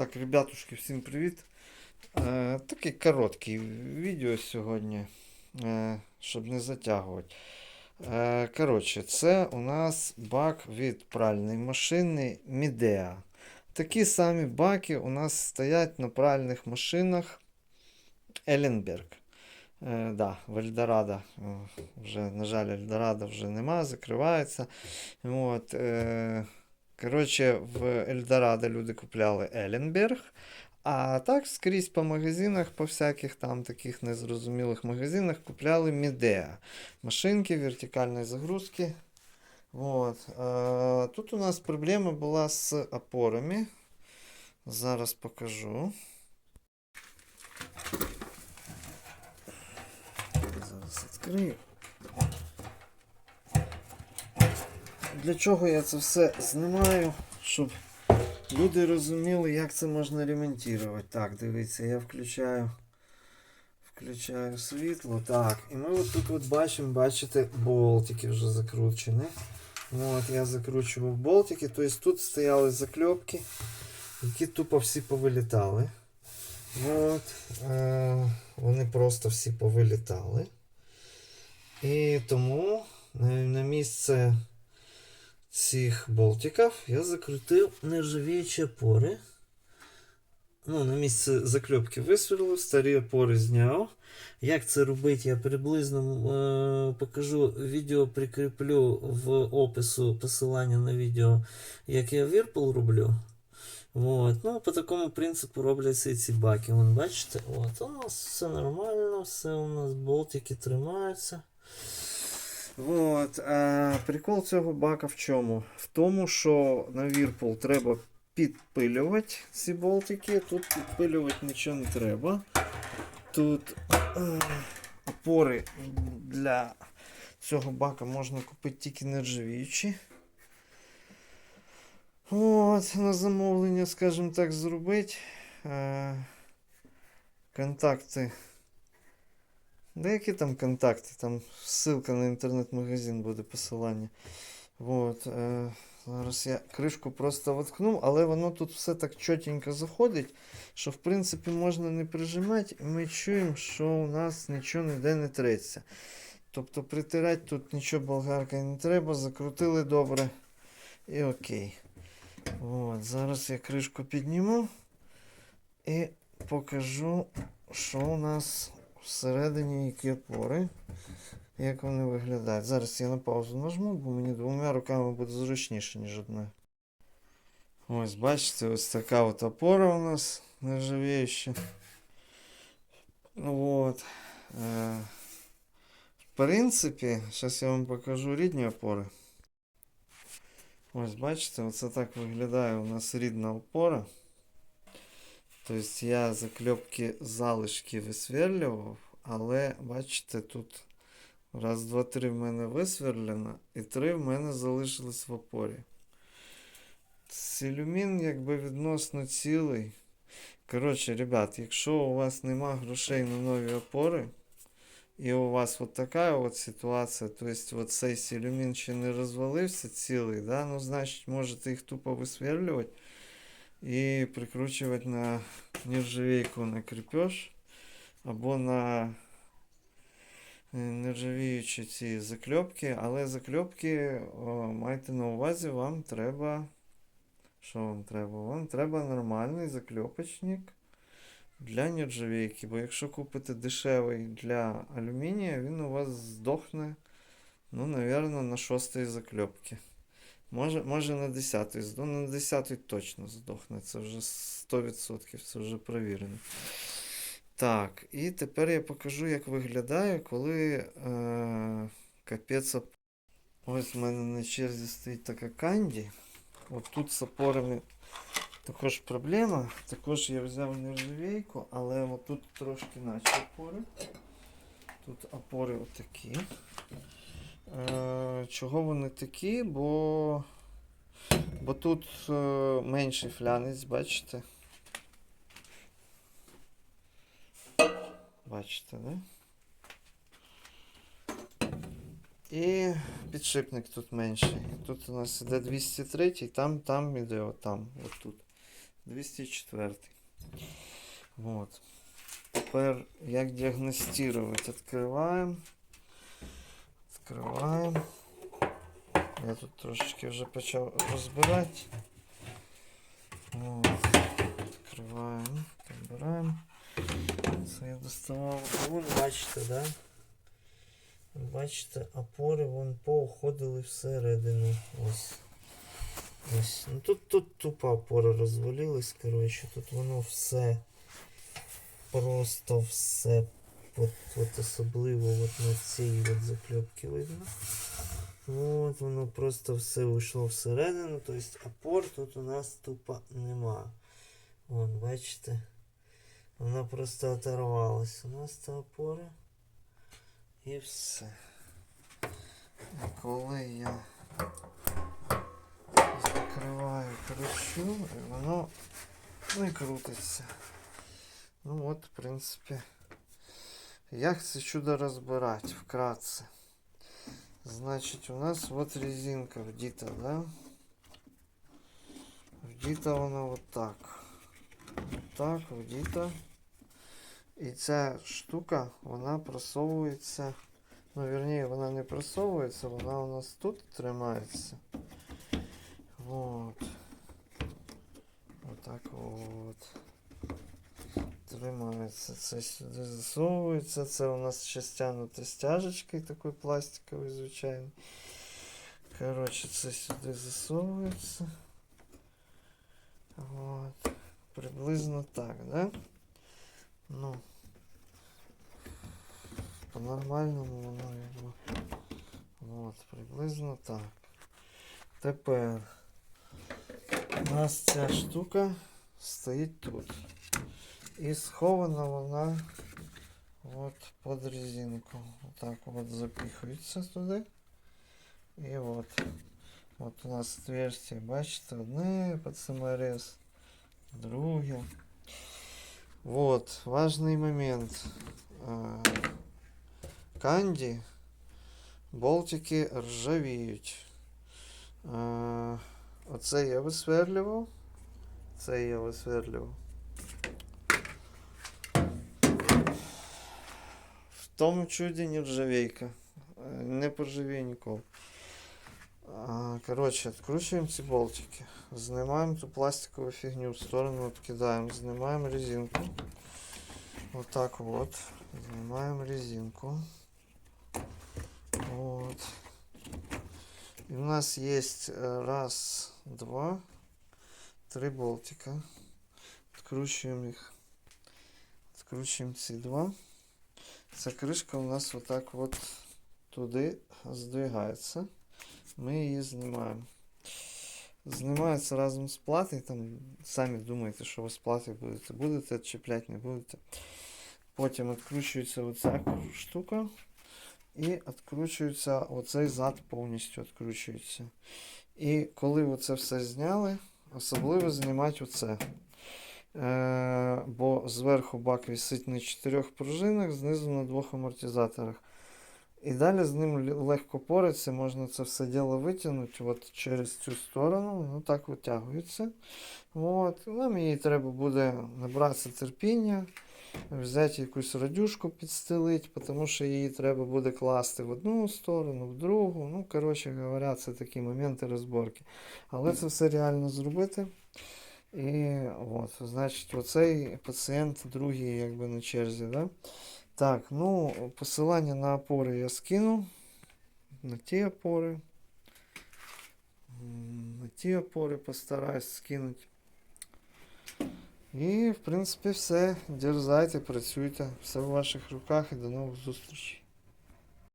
Так, ребятушки, всім привіт. Е, таке коротке відео сьогодні, е, щоб не затягувати. Е, коротше, це у нас бак від пральної машини Midea. Такі самі баки у нас стоять на пральних машинах Еленберг. Е, да, в Вже, на жаль, Ельдорадо вже нема, закривається. От, е, Коротше, в Ельдорадо люди купляли Еленберг. А так скрізь по магазинах, по всяких там таких незрозумілих магазинах купляли Midea. Машинки вертикальної загрузки. Вот. Тут у нас проблема була з опорами. Зараз покажу. Зараз відкрию. Для чого я це все знімаю? Щоб люди розуміли, як це можна ремонтувати. Так, дивіться, я включаю. Включаю світло. Так, і ми от тут от бачимо, бачите, болтики вже закручені. От, я закручував болтики, тобто тут стояли закльопки, які тупо всі повилітали. От, е, вони просто всі повилітали. І тому на місце цих болтиків я закрутив нержавіючі опори. Ну, на місце закльопки висверлив, старі опори зняв. Як це робити, я приблизно е, покажу відео, прикріплю в опису посилання на відео, як я Whirlpool роблю. Вот. Ну, по такому принципу робляться і ці баки. Вон, бачите, от, у нас все нормально, все у нас болтики тримаються. Вот. А прикол цього бака в чому? В тому, що на Whirlpool треба підпилювати ці болтики. Тут підпилювати нічого не треба. Тут е, опори для цього бака можна купити тільки нержавіючі. От, на замовлення, скажімо так, зробити. Е, контакти. Деякі там контакти, там ссылка на інтернет-магазин буде посилання. Вот, е, зараз я кришку просто воткнув, але воно тут все так чотенько заходить, що в принципі можна не прижимати, і ми чуємо, що у нас нічого ніде не треться. Тобто притирати тут нічого болгаркою не треба, закрутили добре і окей. От, зараз я кришку підніму і покажу, що у нас всередині які опори, як вони виглядають. Зараз я на паузу нажму, бо мені двома руками буде зручніше, ніж одною. Ось, бачите, ось така от опора у нас нержавіюча. От. Е, в принципі, зараз я вам покажу рідні опори. Ось, бачите, оце так виглядає у нас рідна опора. Тобто я закльопки залишки висверлював, але бачите, тут раз, два, три в мене висверлено, і три в мене залишились в опорі. Силюмін якби відносно цілий. Коротше, ребят, якщо у вас нема грошей на нові опори, і у вас от така от ситуація, то есть от цей силюмін ще не розвалився цілий, да? ну значить можете їх тупо висверлювати і прикручувати на нержавійку на крепеж або на е, нержавіючі ці закльопки, але закльопки майте на увазі, вам треба. Що вам треба? Вам треба нормальний закльопочник для нержавійки, бо якщо купите дешевий для алюмінія, він у вас здохне, ну, напевно, на шостій закльопці. Може, може на 10 ну, на 10-й точно здохне. Це вже 100%, це вже перевірено. Так, і тепер я покажу, як виглядає, коли е, капець. Ось в мене на черзі стоїть така канді. От тут з опорами також проблема. Також я взяв нержавійку, але от тут трошки наче опори. Тут опори отакі. Е, чого вони такі? Бо, бо тут е, менший флянець, бачите? Бачите, да? І підшипник тут менший. Тут у нас іде 203, там, там іде отам, отут. 204. Вот. Тепер як діагностувати? Відкриваємо. Відкриваємо. Я тут трошечки вже почав розбирати. От. Відкриваємо, підбираємо. Це я доставав. Вон, бачите, да? Бачите, опори вон поуходили всередину. Ось. Ось. Ну тут, тут тупо опори розвалились, коротше, тут воно все. Просто все. От, от особливо от на цій от заклепці видно. От воно просто все вийшло всередину, тобто опор тут у нас тупо нема. Вон, бачите? Вона просто оторвалась. У нас це опори. І все. Коли я закриваю кручу, і воно не крутиться. Ну от, в принципі, як це чудо розбирати вкратце. Значить, у нас вот резинка вдіта, да? Вдіта вона вот так. Вот так, вдіта. І ця штука, вона просовується. Ну, вірніше, вона не просовується, вона у нас тут тримається. Вот. Отак от. Тримається. Це сюди засовується. Це у нас ще стягнута стяжечкою такою пластиковою, звичайно. Коротше, це сюди засовується. Вот. Приблизно так, да? Ну. По-нормальному воно його. От, приблизно так. Тепер у нас ця штука стоїть тут. І схована вона от під резинку. Отак от запихується туди. І от. От у нас отверстие, бачите, одне під саморез, друге. Вот, важный момент. А, Канді болтики ржавіють. А, Оце я висверлював. Це я висверлював. тому чуді не ржавейка. Е, Не поржавіє ніколи. А, Коротше, відкручуємо ці болтики. Знімаємо ту пластикову фігню в сторону, відкидаємо, знімаємо резинку. Вот так вот. Знімаємо резинку. Вот. И у нас есть э, раз, два, три болтика. Откручиваем их. Откручиваем ці два. Ця кришка у нас вот так вот туди здвигається. Ми її знімаємо. Знімається разом з платою. Там самі думаєте, що ви з платою будете. Будете чіпляти, не будете. Потім відкручується оця штука. І відкручується оцей зад повністю відкручується. І коли це все зняли, особливо знімати оце. Е, бо зверху бак висить на чотирьох пружинах, знизу на двох амортизаторах. І далі з ним легко пориться, можна це все діло витягнути от через цю сторону, воно так витягується. От. Нам її треба буде набратися терпіння, взяти якусь радюшку підстелити, тому що її треба буде класти в одну сторону, в другу. Ну, коротше говоря, це такі моменти розборки. Але це все реально зробити. І от, значить, оцей пацієнт другий якби на черзі. Да? Так, ну, посилання на опори я скину. На ті опори. На ті опори постараюсь скинути. І, в принципі, все. Дерзайте, працюйте. Все в ваших руках і до нових зустрічей.